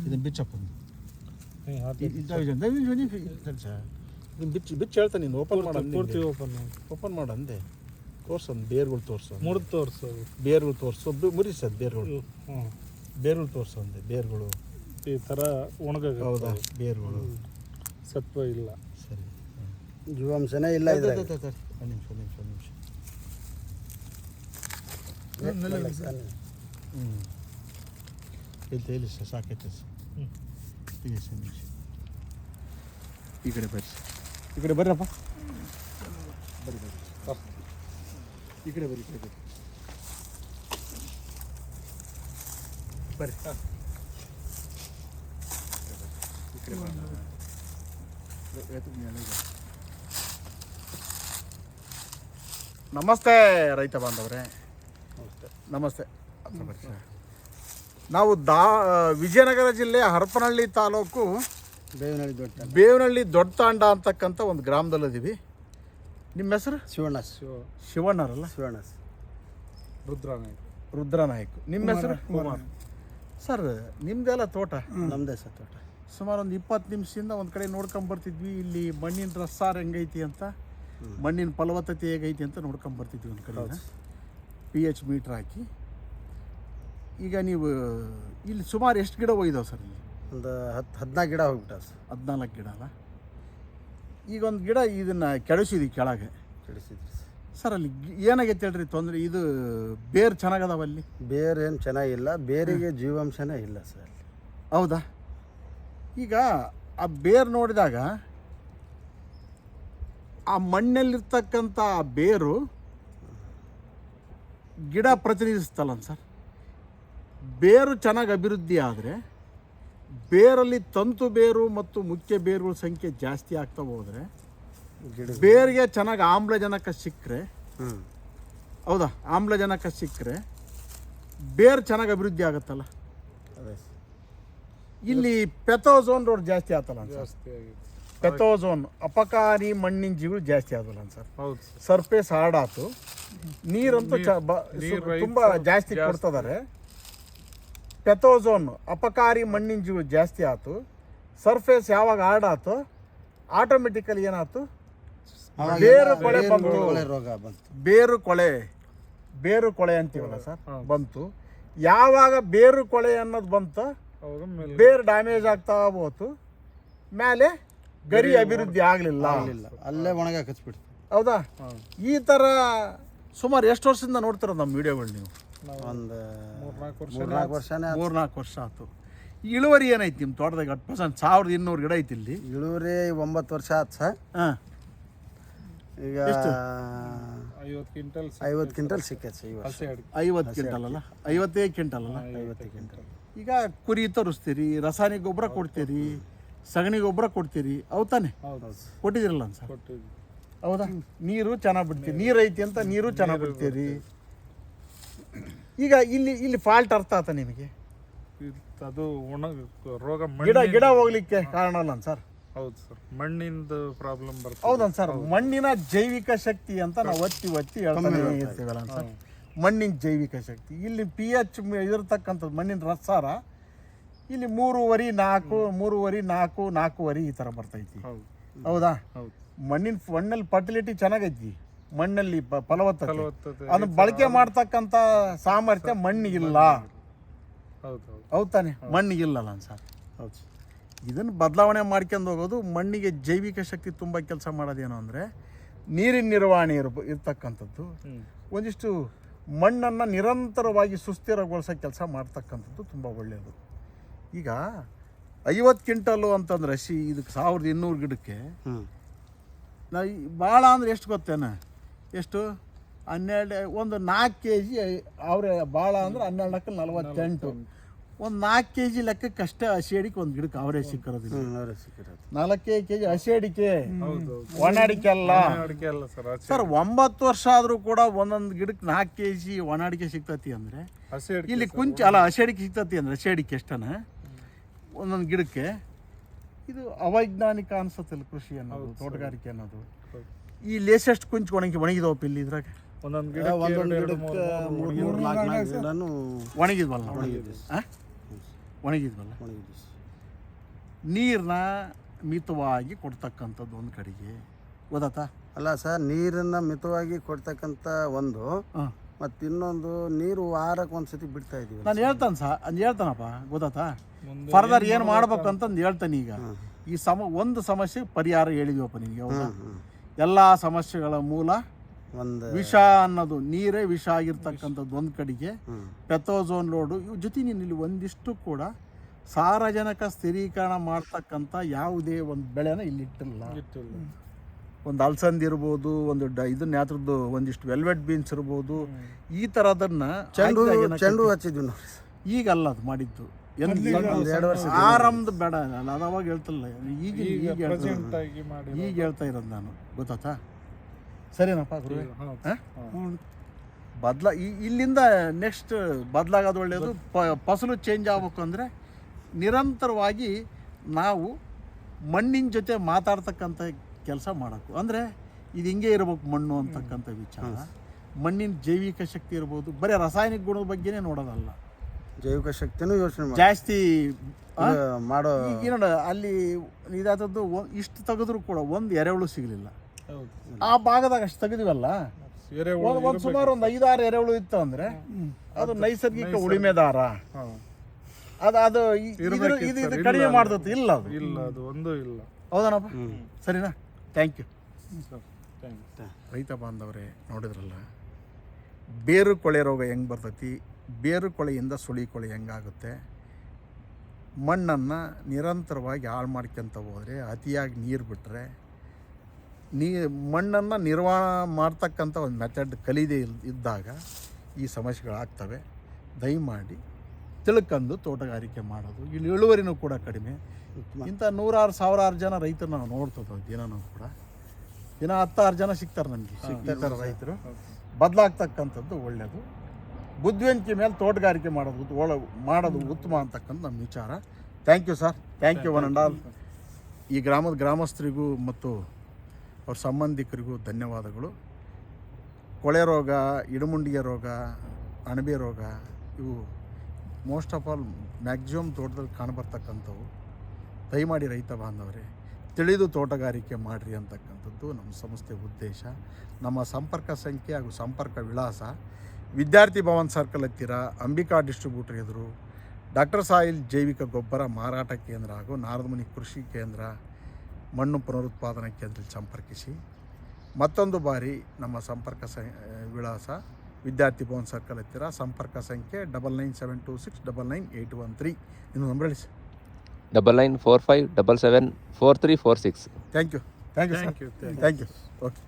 ಇದನ್ನು ಬಿಚ್ಚಪ್ಪ ಬಿಚ್ಚಿ ಬಿಚ್ಚಿ ಹೇಳ್ತಾನೆ ನೀನು ಓಪನ್ ಮಾಡ ಓಪನ್ ಓಪನ್ ಮಾಡು ಅಂದೆ ತೋರ್ಸಂದು ಬೇರ್ಗಳು ತೋರ್ಸು ಮುರಿದು ತೋರಿಸೋದು ಬೇರ್ಗಳು ತೋರ್ಸು ಮುರಿಸದ್ ಬೇರ್ಗಳು ಹ್ಞೂ ಬೇರ್ಗಳು ತೋರ್ಸು ಅಂದೆ ಬೇರ್ಗಳು ಈ ಥರ ಒಣಗ ಹೌದಾ ಬೇರ್ಗಳು ಸತ್ವ ಇಲ್ಲ ಸರಿ ಜೀವಾಂಶನೇ ಇಲ್ಲ ಒಂದು ಇದ್ರಾಗ ನಿಮಿಷ ಒಂದು ನಿಮಿಷ ಒಂದು ನಿಮಿಷ ಹ್ಞೂ ಇಲ್ಲಿ ಇಲ್ಲಿ ಸರ್ ಸಾಕೈತೆ ಸರ್ ಹ್ಮ್. ಇದೆ ಸರ್ ನಿಮಿಷ ಈ ಕಡೆ ಬರ್ರಿ ಈ ಕಡೆ ಬರ್ರಪ್ಪ ಬರ್ರಿ ಬರ್ರಿ ಈ ಕಡೆ ಬರ್ರಿ ಈ ಕಡೆ ಬರ್ರಿ ಬರ್ರಿ ಈ ಕಡೆ ಬರೋಣ. ಎತ್ತು ಮೇಲೆ ಇದೆ. ನಮಸ್ತೆ ರೈತ ಬಾಂಧವ್ರೆ. ನಮಸ್ತೆ. ನಾವು ದಾ ವಿಜಯನಗರ ಜಿಲ್ಲೆ ಹರಪನಹಳ್ಳಿ ತಾಲೂಕು ಬೇವನಹಳ್ಳಿ ದೊಡ್ಡ ಬೇವನಹಳ್ಳಿ ದೊಡ್ಡ ತಾಂಡ ಅಂತಕ್ಕಂಥ ಒಂದು ಗ್ರಾಮದಲ್ಲಿದ್ದೀವಿ ನಿಮ್ಮ ಹೆಸರು? ಶಿವಣ್ಣ ಶಿವ ಶಿವಣ್ಣರಲ್ಲ? ಶಿವಣ್ಣ ರುದ್ರನಾಯ್ಕ. ರುದ್ರನಾಯಕ್. ನಿಮ್ಮ ಹೆಸರು? ಕುಮಾರ್. ಸರ್ ನಿಮ್ದೆಲ್ಲ ತೋಟ? ನಮ್ಮದೇ ಸರ್ ತೋಟ. ಸುಮಾರು ಒಂದು ಇಪ್ಪತ್ತು ನಿಮಿಷದಿಂದ ಒಂದು ಕಡೆ ನೋಡ್ಕೊಂಬರ್ತಿದ್ವಿ ಇಲ್ಲಿ ಮಣ್ಣಿನ ರಸ್ಸಾರು ಹೆಂಗೈತಿ ಅಂತ. ಮಣ್ಣಿನ ಫಲವತ್ತತೆ ಹೇಗೈತಿ ಅಂತ ನೋಡ್ಕೊಂಡು ಬರ್ತಿದ್ವಿ ಒಂದು ಕಡೆ ಪಿ ಎಚ್ ಮೀಟ್ರ್ ಹಾಕಿ. ಈಗ ನೀವು ಇಲ್ಲಿ ಸುಮಾರು ಎಷ್ಟು ಗಿಡ ಒಯ್ದಾವೆ ಸರ್ ಇಲ್ಲಿ? ಒಂದು ಹತ್ತು ಹದಿನಾಲ್ಕು ಗಿಡ ಹೋಗ್ಬಿಟ್ಟ ಸರ್. ಹದಿನಾಲ್ಕು ಗಿಡ ಅಲ್ಲ? ಈಗ ಒಂದು ಗಿಡ ಇದನ್ನು ಕೆಡಿಸಿದ್ವಿ ಕೆಳಗೆ. ಕೆಡಿಸಿದ್ರಿ ಸರ್. ಸರ್ ಅಲ್ಲಿ ಗಿ- ಏನಾಗೈತೆ ಹೇಳ್ರಿ ತೊಂದರೆ ಇದು ಬೇರು ಚೆನ್ನಾಗದಾವ ಅಲ್ಲಿ? ಬೇರು ಏನು ಚೆನ್ನಾಗಿಲ್ಲ ಬೇರಿಗೆ ಜೀವಾಂಶನೇ ಇಲ್ಲ ಸರ್ ಅಲ್ಲಿ. ಹೌದಾ? ಈಗ ಆ ಬೇರು ನೋಡಿದಾಗ ಆ ಮಣ್ಣಲ್ಲಿರ್ತಕ್ಕಂಥ ಆ ಬೇರು ಗಿಡ ಪ್ರತಿನಿಧಿಸ್ತಲ್ಲ ಸರ್? ಬೇರು ಚೆನ್ನಾಗಿ ಅಭಿವೃದ್ಧಿ ಆದರೆ ಬೇರಲ್ಲಿ ತಂತು ಬೇರು ಮತ್ತು ಮುಖ್ಯ ಬೇರುಗಳ ಸಂಖ್ಯೆ ಜಾಸ್ತಿ ಆಗ್ತಾ ಹೋದರೆ ಬೇರಿಗೆ ಚೆನ್ನಾಗಿ ಆಮ್ಲಜನಕ ಸಿಕ್ಕರೆ ಹೌದಾ? ಆಮ್ಲಜನಕ ಸಿಕ್ಕರೆ ಬೇರು ಚೆನ್ನಾಗಿ ಅಭಿವೃದ್ಧಿ ಆಗುತ್ತಲ್ಲ? ಇಲ್ಲಿ ಪೆಥೋಝೋನ್ ರೋಡ್ ಜಾಸ್ತಿ ಆತಲ್ಲ ಸರ್? ಜಾಸ್ತಿ ಪೆಥೋಝೋನ್ ಅಪಕಾರಿ ಮಣ್ಣಿನ ಜೀವಿಗಳು ಜಾಸ್ತಿ ಆದಲ್ಲ ಸರ್. ಹೌದು ಹಾರ್ಡ್ ಸರ್ಫೇಸ್ ಹಾರ್ಡಾತು ನೀರಂತೂ ತುಂಬಾ ಜಾಸ್ತಿ ಕೊಡ್ತಿದ್ದಾರೆ ಪೆಥೋಝೋನ್ ಅಪಕಾರಿ ಮಣ್ಣಿನ ಜೀವಿಗಳು ಜಾಸ್ತಿ ಆಯ್ತು ಸರ್ಫೇಸ್ ಯಾವಾಗ ಹಾರ್ಡ್ ಆಯ್ತು ಆಟೋಮೆಟಿಕಲಿ ಏನಾಯ್ತು ಬೇರು ಕೊಳೆ ಬಂತು. ಕೊಳೆ ರೋಗ ಬಂತು. ಬೇರು ಕೊಳೆ ಬೇರು ಕೊಳೆ ಅಂತೀವಲ್ಲ ಸರ್ ಬಂತು. ಯಾವಾಗ ಬೇರು ಕೊಳೆ ಅನ್ನೋದು ಬಂತು? ಬೇರು ಡ್ಯಾಮೇಜ್ ಆಗ್ತಾ ಹೋತು. ಮೇಲೆ ಗರಿ ಅಭಿವೃದ್ಧಿ ಆಗಲಿಲ್ಲ. ಆಗಲಿಲ್ಲ. ಅಲ್ಲೇ ಒಣಗ ಹಚ್ಬಿಡ್ತು ಹೌದಾ? ಈ ಥರ ಸುಮಾರು ಎಷ್ಟು ವರ್ಷದಿಂದ ನೋಡ್ತೀರ ನಮ್ಮ ವಿಡಿಯೋಗಳು ನೀವು? ಒಂದು ಮೂರ್ನಾಲ್ಕು ವರ್ಷ ಮೂರ್ನಾಲ್ಕು ವರ್ಷನೇ ಆತು. ಮೂರ್ನಾಲ್ಕು ವರ್ಷ ಆಯ್ತು. ಇಳುವರಿ ಏನೈತಿ ನಿಮ್ಮ ತೋಟದಾಗ? ಅಟ್ ಪರ್ಸೆಂಟ್ ಸಾವಿರದ ಇನ್ನೂರು ಗಿಡ ಐತಿ ಇಲ್ಲಿ. ಇಳುವರಿ ಒಂಬತ್ತು ವರ್ಷ ಆಯ್ತು ಸರ್. ಹಾಂ. ಈಗ ಐವತ್ತು ಕ್ವಿಂಟಲ್ ಐವತ್ತು ಕ್ವಿಂಟಲ್ ಸಿಕ್ಕೈತೆ ಸರ್ ಈ ವರ್ಷ. ಹಸಿ ಅಡಿಕೆ. ಐವತ್ತು ಕ್ವಿಂಟಲ್ ಅಲ್ಲ? ಐವತ್ತೈದು ಕ್ವಿಂಟಲ್ ಅಲ್ಲ? ಐವತ್ತು ಕ್ವಿಂಟಲ್. ಈಗ ಕುರಿ ತರಿಸ್ತೀರಿ ರಾಸಾಯನಿಕ ಗೊಬ್ಬರ ಕೊಡ್ತೀರಿ. ಸಗಣಿ ಗೊಬ್ಬರ ಕೊಡ್ತೀರಿ ಅವು ತಾನೆ? ಹೌದು ಕೊಟ್ಟಿದ್ದೀರಲ್ಲ ಸರ್ ಕೊಟ್ಟಿದ್ವಿ ಹೌದಾ? ನೀರು ಚೆನ್ನಾಗಿ ಬಿಡ್ತೀರಿ. ನೀರು ಐತಿ ಅಂತ ನೀರು ಚೆನ್ನಾಗಿ ಬಿಡ್ತೀರಿ. ಈಗ ಇಲ್ಲಿ ಇಲ್ಲಿ ಫಾಲ್ಟ್ ಅರ್ಥ ಆತ ನಿಮಗೆ? ಅದು ಒಣಗ ರೋಗ ಗಿಡ ಗಿಡ ಹೋಗ್ಲಿಕ್ಕೆ ಕಾರಣ ಅಲ್ಲ ಸರ್ ಹೌದು ಸರ್. ಮಣ್ಣಿಂದ ಪ್ರಾಬ್ಲಮ್ ಬರ್ತದೆ. ಹೌದನ್ ಸರ್ ಮಣ್ಣಿನ ಜೈವಿಕ ಶಕ್ತಿ ಅಂತ ನಾವು ಒತ್ತಿ ಒತ್ತಿ ಹೇಳ್ತಾನೆ ಇರ್ತೀವಲ್ಲ ಸರ್ ಮಣ್ಣಿನ ಜೈವಿಕ ಶಕ್ತಿ. ಇಲ್ಲಿ ಪಿ ಎಚ್ ಇರತಕ್ಕಂಥದ್ದು ಮಣ್ಣಿನ ರಸಾರ ಇಲ್ಲಿ ಮೂರುವರೆ ನಾಲ್ಕು ಮೂರುವರಿ ನಾಲ್ಕು ನಾಲ್ಕೂವರೆ ಈ ಥರ ಬರ್ತೈತಿ. ಹೌದಾ. ಮಣ್ಣಿನ ಮಣ್ಣಲ್ಲಿ ಫರ್ಟಿಲಿಟಿ ಚೆನ್ನಾಗೈತಿ. ಮಣ್ಣಲ್ಲಿ ಫಲವತ್ತತೆ. ಅದನ್ನ ಬಳಕೆ ಮಾಡ್ತಕ್ಕಂಥ ಸಾಮರ್ಥ್ಯ ಮಣ್ಣಿಗಿಲ್ಲ. ಹೌದ್ ತಾನೆ ಮಣ್ಣಿಗಿಲ್ಲಲ್ಲ ಸರ್. ಹೌದು. ಇದನ್ನು ಬದಲಾವಣೆ ಮಾಡ್ಕೊಂಡು ಹೋಗೋದು ಮಣ್ಣಿಗೆ ಜೈವಿಕ ಶಕ್ತಿ ತುಂಬ ಕೆಲಸ ಮಾಡೋದೇನು ಅಂದರೆ ನೀರಿನ ನಿರ್ವಹಣೆ ಇರ್ ಇರ್ತಕ್ಕಂಥದ್ದು. ಒಂದಿಷ್ಟು ಮಣ್ಣನ್ನು ನಿರಂತರವಾಗಿ ಸುಸ್ಥಿರಗೊಳಿಸೋ ಕೆಲಸ ಮಾಡ್ತಕ್ಕಂಥದ್ದು ತುಂಬ ಒಳ್ಳೆಯದು. ಈಗ ಐವತ್ತು ಕ್ವಿಂಟಲ್ಲು ಅಂತಂದ್ರೆ ಹಸಿ ಇದಕ್ಕೆ ಸಾವಿರದ ಇನ್ನೂರು ಗಿಡಕ್ಕೆ ಹ್ಞೂ ನಾ ಈ ಭಾಳ ಅಂದ್ರೆ ಎಷ್ಟು ಗೊತ್ತೇನ? ಎಷ್ಟು? ಹನ್ನೆರಡು ಒಂದು ನಾಲ್ಕು ಕೆ ಜಿ ಅವ್ರೆ ಭಾಳ ಅಂದ್ರೆ ಹನ್ನೆರಡು ಲೆಕ್ಕ ನಲವತ್ತೆಂಟು. ಒಂದು ನಾಲ್ಕು ಕೆ ಜಿ ಲೆಕ್ಕಕ್ಕೆ ಅಷ್ಟೇ ಹಸಿ ಅಡಿಕೆ ಒಂದು ಗಿಡಕ್ಕೆ ಅವರೇ ಸಿಕ್ಕಿರೋದಿಲ್ಲ ಹ್ಞೂ ಅವರೇ ಸಿಕ್ಕಿರೋದು. ನಾಲ್ಕೇ ಕೆ ಜಿ ಹಸಿ ಅಡಿಕೆ ಹೌದು. ಒಣ ಅಡಿಕೆ ಅಲ್ಲ. ಅಡಿಕೆ ಅಲ್ಲ ಸರ್ ಸರ್ ಒಂಬತ್ತು ವರ್ಷ ಆದರೂ ಕೂಡ ಒಂದೊಂದು ಗಿಡಕ್ಕೆ ನಾಲ್ಕು ಕೆ ಜಿ ಒಣ ಅಡಿಕೆ ಸಿಗ್ತತಿ ಅಂದರೆ ಹಸಿ ಇಲ್ಲಿ ಕುಂಚ ಅಲ್ಲ ಹಸಿ ಅಡಿಕೆ ಸಿಗ್ತತಿ ಅಂದರೆ ಹಸಿ ಅಡಿಕೆ ಎಷ್ಟನ? ಒಂದೊಂದು ಗಿಡಕ್ಕೆ ಇದು ಅವೈಜ್ಞಾನಿಕ ಅನ್ಸತ್ತಲ್ಲ ಕೃಷಿ ಅನ್ನೋದು ತೋಟಗಾರಿಕೆ ಅನ್ನೋದು. ಈ ಲೇಸೆಸ್ಟ್ ಕುಂಚ್ ಒಣಗಿ ಒಣಗಿದವಪ್ಪ ಇಲ್ಲಿ ಇದ್ರಾಗ? ಒಂದೊಂದು ಗಿಡ ಒಂದೊಂದು ಎರಡು ಗಿಡಕ್ಕೆ ಮೂರು ನಾಲ್ಕು ನಾಲ್ಕು ಗಿಡನೂ ಒಣಗಿದ್ವಲ್ಲ ಒಣಗಿದ್ವಿ? ಒಣಗಿದ್ವಲ್ಲ? ಒಣಗಿದೆ ನೀರನ್ನ ಮಿತವಾಗಿ ಕೊಡ್ತಕ್ಕಂಥದ್ದು ಒಂದು ಕಡೆಗೆ. ಗೊತ್ತಾತಾ ಅಲ್ಲ ಸರ್ ನೀರನ್ನು ಮಿತವಾಗಿ ಕೊಡ್ತಕ್ಕಂಥ ಒಂದು ಹಾಂ. ಮತ್ತು ಇನ್ನೊಂದು ನೀರು ವಾರಕ್ಕೆ ಒಂದ್ಸತಿ ಬಿಡ್ತಾ ಇದೀವಿ. ನಾನು ಹೇಳ್ತಾನೆ ಸಹ ಅಂದ್ ಹೇಳ್ತಾನಪ್ಪ ಗೊತ್ತಾತಾ ಫರ್ದರ್ ಏನು ಮಾಡ್ಬೇಕು? ಅಂತಂದು ಹೇಳ್ತಾನೆ ಈಗ. ಈ ಸಮ ಒಂದು ಸಮಸ್ಯೆ ಪರಿಹಾರ ಹೇಳಿದೀವಪ್ಪ ನಿಮಗೆ ಎಲ್ಲಾ ಎಲ್ಲ ಸಮಸ್ಯೆಗಳ ಮೂಲ ಒಂದು ವಿಷ ಅನ್ನೋದು ನೀರೇ ವಿಷ ಆಗಿರ್ತಕ್ಕಂಥದ್ದು ಒಂದು ಕಡೆಗೆ. ಪೆಥೋಝೋನ್ ಲೋಡು ಇವ್ ಜೊತೆ ನೀನು ಇಲ್ಲಿ ಒಂದಿಷ್ಟು ಕೂಡ ಸಾರಜನಕ ಸ್ಥಿರೀಕರಣ ಮಾಡ್ತಕ್ಕಂಥ ಯಾವುದೇ ಒಂದು ಬೆಳೆನ ಇಲ್ಲಿ ಇಟ್ಟಿಲ್ಲ. ಇಟ್ಟಿಲ್ಲ. ಒಂದು ಅಲ್ಸಂದಿ ಇರ್ಬೋದು ಒಂದು ಡ ಇದನ್ನ ಯಾತ್ರದ್ದು ಒಂದಿಷ್ಟು ವೆಲ್ವೆಟ್ ಬೀನ್ಸ್ ಇರ್ಬೋದು ಈ ಥರದನ್ನು ಚೆಂಡು ಚೆಂಡು ಹಚ್ಚಿದ್ವಿ ನಾವು. ಈಗಲ್ಲ ಅದು ಮಾಡಿದ್ದು. ಎಂದು ಎರಡು ವರ್ಷ ಆರಂಭದ ಬೇಡ ನಾನು ಅದು ಅವಾಗ ಹೇಳ್ತಿಲ್ಲ. ಈಗ ಈಗ ಈಗ ಹೇಳ್ತಾ ಪ್ರೆಸೆಂಟ್ ಈಗ ಹೇಳ್ತಾ ಇರೋದು ನಾನು. ಗೊತ್ತಾತಾ ಸರಿನಪ್ಪ ಗುರುವೆ? ಹೌದು. ಬದಲ ಇಲ್ಲಿಂದ ನೆಕ್ಸ್ಟ್ ಬದಲಾಗೋದು ಒಳ್ಳೆಯದು ಪ ಫಸಲು ಚೇಂಜ್ ಆಗ್ಬೇಕು ಅಂದರೆ ನಿರಂತರವಾಗಿ ನಾವು ಮಣ್ಣಿನ ಜೊತೆ ಮಾತಾಡ್ತಕ್ಕಂಥ ಕೆಲಸ ಮಾಡೋಕ್ಕೂ ಅಂದರೆ ಇದು ಹಿಂಗೆ ಇರಬೇಕು ಮಣ್ಣು ಅಂತಕ್ಕಂಥ ವಿಚಾರ. ಮಣ್ಣಿನ ಜೈವಿಕ ಶಕ್ತಿ ಇರ್ಬೋದು ಬರೀ ರಾಸಾಯನಿಕ ಗುಣದ ಬಗ್ಗೆನೇ ನೋಡೋದಲ್ಲ. ಜೈವಿಕ ಶಕ್ತಿನೂ ಯೋಚನೆ ಜಾಸ್ತಿ? ಮಾಡೋ ಈಗ ನೋಡ ಅಲ್ಲಿ ಇದಾದದ್ದು ಇಷ್ಟು ತೆಗೆದ್ರು ಕೂಡ ಒಂದು ಎರೆಹುಳು ಸಿಗಲಿಲ್ಲ. ಆ ಭಾಗದಾಗ ಅಷ್ಟು ತೆಗೆದಿವಲ್ಲ? ಒಂದು ಸುಮಾರು ಒಂದು ಐದಾರು ಎರೆಹುಳು ಇತ್ತು ಅಂದ್ರೆ ಅದು ನೈಸರ್ಗಿಕ ಉಳಿಮೆದಾರ. ಅದು ಅದು ಇದು ಇದು ಕಡಿಮೆ ಮಾಡ್ದತ್ತು ಇಲ್ಲ ಅದು. ಇಲ್ಲ ಅದು ಒಂದು ಇಲ್ಲ. ಹೌದನಪ್ಪ? ಸರಿನಾ? ಥ್ಯಾಂಕ್ ಯು ರೈತ ಬಾಂಧವರೇ, ನೋಡಿದ್ರಲ್ಲ? ಬೇರು ಕೊಳೆ ರೋಗ ಹೆಂಗೆ ಬರ್ತೈತಿ? ಬೇರು ಕೊಳೆಯಿಂದ ಸುಳಿ ಕೊಳೆ ಹೆಂಗಾಗುತ್ತೆ? ಮಣ್ಣನ್ನು ನಿರಂತರವಾಗಿ ಹಾಳು ಮಾಡ್ಕೊಂತ ಹೋದರೆ, ಅತಿಯಾಗಿ ನೀರು ಬಿಟ್ಟರೆ ನೀ ಮಣ್ಣನ್ನು ನಿರ್ವಹಣೆ ಮಾಡ್ತಕ್ಕಂಥ ಒಂದು ಮೆಥಡ್ ಕಲಿದೆ ಇದ್ದಾಗ ಈ ಸಮಸ್ಯೆಗಳಾಗ್ತವೆ ದಯಮಾಡಿ ತಿಳ್ಕೊಂಡು ತೋಟಗಾರಿಕೆ ಮಾಡೋದು. ಇಲ್ಲಿ ಇಳುವರಿನೂ ಕೂಡ ಕಡಿಮೆ. ಇಂಥ ನೂರಾರು ಸಾವಿರಾರು ಜನ ರೈತರು ನಾವು ನೋಡ್ತದ ದಿನನೂ ಕೂಡ. ದಿನ ಹತ್ತಾರು ಜನ ಸಿಗ್ತಾರೆ ನಮಗೆ. ಸಿಗ್ತಾರೆ ರೈತರು. ಬದಲಾಗ್ತಕ್ಕಂಥದ್ದು ಒಳ್ಳೆಯದು ಬುದ್ಧಿವಂತಿಕೆ ಮೇಲೆ ತೋಟಗಾರಿಕೆ ಮಾಡೋದು ಒಳ ಮಾಡೋದು ಉತ್ತಮ ಅಂತಕ್ಕಂಥ ನಮ್ಮ ವಿಚಾರ. Thank you sir thank you one and all ಈ ಗ್ರಾಮದ ಗ್ರಾಮಸ್ಥರಿಗೂ ಮತ್ತು ಅವ್ರ ಸಂಬಂಧಿಕರಿಗೂ ಧನ್ಯವಾದಗಳು. ಕೊಳೆ ರೋಗ ಇಡುಮುಂಡಿಗೆ ರೋಗ ಅಣಬೆ ರೋಗ ಇವು ಮೋಸ್ಟ್ ಆಫ್ ಆಲ್ ಮ್ಯಾಕ್ಸಿಮಮ್ ತೋಟದಲ್ಲಿ ಕಾಣಬರ್ತಕ್ಕಂಥವು. ದಯಮಾಡಿ ರೈತ ಬಾಂಧವರೇ, ತಿಳಿದು ತೋಟಗಾರಿಕೆ ಮಾಡಿರಿ ಅಂತಕ್ಕಂಥದ್ದು ನಮ್ಮ ಸಂಸ್ಥೆ ಉದ್ದೇಶ. ನಮ್ಮ ಸಂಪರ್ಕ ಸಂಖ್ಯೆ ಹಾಗೂ ಸಂಪರ್ಕ ವಿಳಾಸ ವಿದ್ಯಾರ್ಥಿ ಭವನ್ ಸರ್ಕಲ್ ಹತ್ತಿರ ಅಂಬಿಕಾ ಡಿಸ್ಟ್ರಿಬ್ಯೂಟರ್ ಎದುರು ಡಾಕ್ಟರ್ ಸಾಯಿಲ್ ಜೈವಿಕ ಗೊಬ್ಬರ ಮಾರಾಟ ಕೇಂದ್ರ ಹಾಗೂ ನಾರದಮುನಿ ಕೃಷಿ ಕೇಂದ್ರ ಮಣ್ಣು ಪುನರುತ್ಪಾದನಾ ಕೇಂದ್ರದಲ್ಲಿ ಸಂಪರ್ಕಿಸಿ. ಮತ್ತೊಂದು ಬಾರಿ ನಮ್ಮ ಸಂಪರ್ಕ ಸ, ವಿಳಾಸ ವಿದ್ಯಾರ್ಥಿ ಭವನ್ ಸರ್ಕಲ್ ಹತ್ತಿರ ಸಂಪರ್ಕ ಸಂಖ್ಯೆ double nine seven two six double nine eight one three. ಇನ್ನು number double nine four five double seven four three four six thank you thank you thank you thank you okay